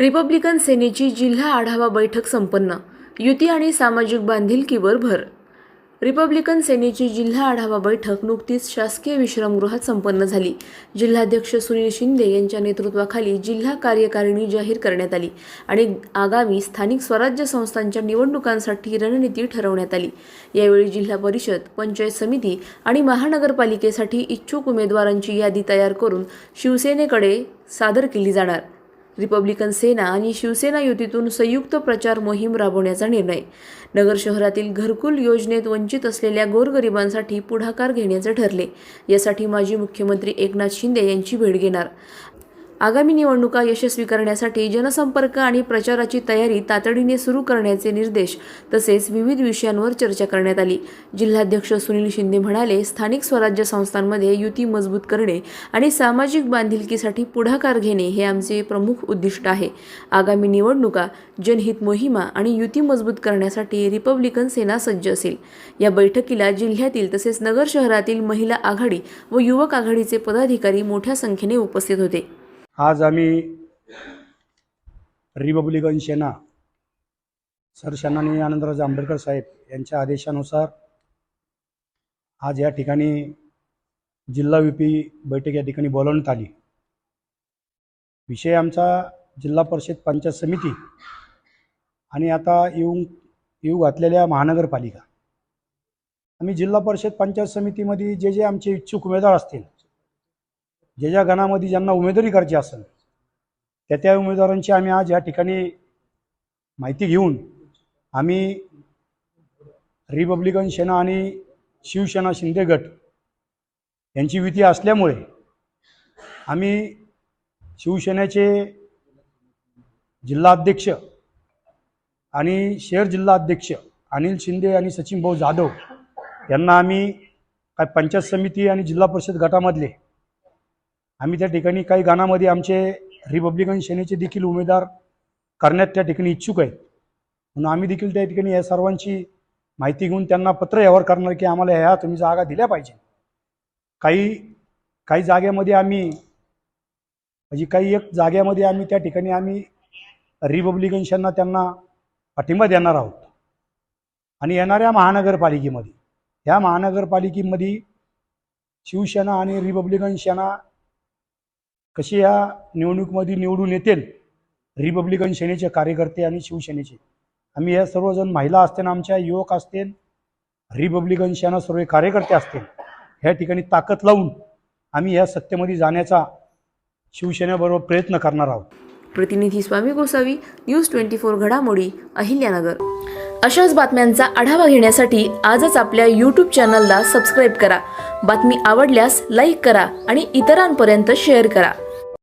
Republican सेनेची जिल्हा आढावा बैठक संपन्न. युती आणि सामाजिक बांधिलकीवर भर. रिपब्लिकन सेनेची जिल्हा आढावा बैठक नुकतीच शासकीय विश्रामगृहात संपन्न झाली. जिल्हाध्यक्ष सुनील शिंदे यांच्या नेतृत्वाखाली जिल्हा कार्यकारिणी जाहीर करण्यात आली आणि आगामी स्थानिक स्वराज्य संस्थांच्या निवडणुकांसाठी रणनीती ठरवण्यात आली. यावेळी जिल्हा परिषद पंचायत समिती आणि महानगरपालिकेसाठी इच्छुक उमेदवारांची यादी तयार करून शिवसेनेकडे सादर केली जाणार. रिपब्लिकन सेना आणि शिवसेना युतीतून संयुक्त प्रचार मोहीम राबवण्याचा निर्णय. नगर शहरातील घरकुल योजनेत वंचित असलेल्या गोरगरिबांसाठी पुढाकार घेण्याचे ठरले. यासाठी माजी मुख्यमंत्री एकनाथ शिंदे यांची भेट घेणार. आगामी निवडणुका यशस्वी करण्यासाठी जनसंपर्क आणि प्रचाराची तयारी तातडीने सुरू करण्याचे निर्देश तसेच विविध विषयांवर चर्चा करण्यात आली. जिल्हाध्यक्ष सुनील शिंदे म्हणाले स्थानिक स्वराज्य संस्थांमध्ये युती मजबूत करणे आणि सामाजिक बांधिलकीसाठी पुढाकार घेणे हे आमचे प्रमुख उद्दिष्ट आहे. आगामी निवडणुका जनहित मोहिमा आणि युती मजबूत करण्यासाठी रिपब्लिकन सेना सज्ज असेल. या बैठकीला जिल्ह्यातील तसेच नगर शहरातील महिला आघाडी व युवक आघाडीचे पदाधिकारी मोठ्या संख्येने उपस्थित होते. आज आम्ही रिपब्लिकन सेना सरसेनानी आनंदराज आंबेडकर साहेब यांच्या आदेशानुसार आज या ठिकाणी जिल्हा व्ही बैठक या ठिकाणी बोलवण्यात आली. विषय आमचा जिल्हा परिषद पंचायत समिती आणि आता येऊन येऊ घातलेल्या महानगरपालिका. आम्ही जिल्हा परिषद पंचायत समितीमध्ये जे जे आमचे इच्छुक उमेदवार असतील जे ज्या गणामध्ये ज्यांना उमेदवारी करायची असेल त्या त्या उमेदवारांची आम्ही आज या ठिकाणी माहिती घेऊन आम्ही रिपब्लिकन सेना आणि शिवसेना शिंदे गट यांची युती असल्यामुळे आम्ही शिवसेनेचे जिल्हाध्यक्ष आणि शहर जिल्हाध्यक्ष अनिल शिंदे आणि सचिन भाऊ जाधव यांना आम्ही काय पंचायत समिती आणि जिल्हा परिषद गटामधले आम्ही त्या ठिकाणी काही गाणामध्ये आमचे रिपब्लिकन सेनेचे देखील उमेदवार करण्यात त्या ठिकाणी इच्छुक आहेत. म्हणून आम्ही देखील त्या ठिकाणी या सर्वांची माहिती घेऊन त्यांना पत्र व्यवहार करणार की आम्हाला ह्या तुम्ही जागा दिल्या पाहिजे. काही काही जागेमध्ये आम्ही म्हणजे काही एक जागेमध्ये आम्ही त्या ठिकाणी आम्ही रिपब्लिकन सेना त्यांना पाठिंबा देणार आहोत. आणि येणाऱ्या महानगरपालिकेमध्ये ह्या महानगरपालिकेमध्ये शिवसेना आणि रिपब्लिकन सेना कशी या निवडणुकीमध्ये निवडून येतील? रिपब्लिकन सेनेचे कार्यकर्ते आणि शिवसेनेचे. आम्ही या सर्वजण महिला असतील आमच्या युवक असतील रिपब्लिकन सेना सर्व कार्यकर्ते असतील ह्या ठिकाणी ताकद लावून आम्ही या सत्तेमध्ये जाण्याचा शिवसेनेबरोबर प्रयत्न करणार आहोत. प्रतिनिधी Swami Gosavi news twenty four घडामोडी अहिल्यानगर. अशाच बातम्यांचा आढावा घेण्यासाठी आजच आपल्या यूट्यूब चॅनलला सबस्क्राईब करा. बातमी आवडल्यास लाईक करा आणि इतरांपर्यंत शेअर करा.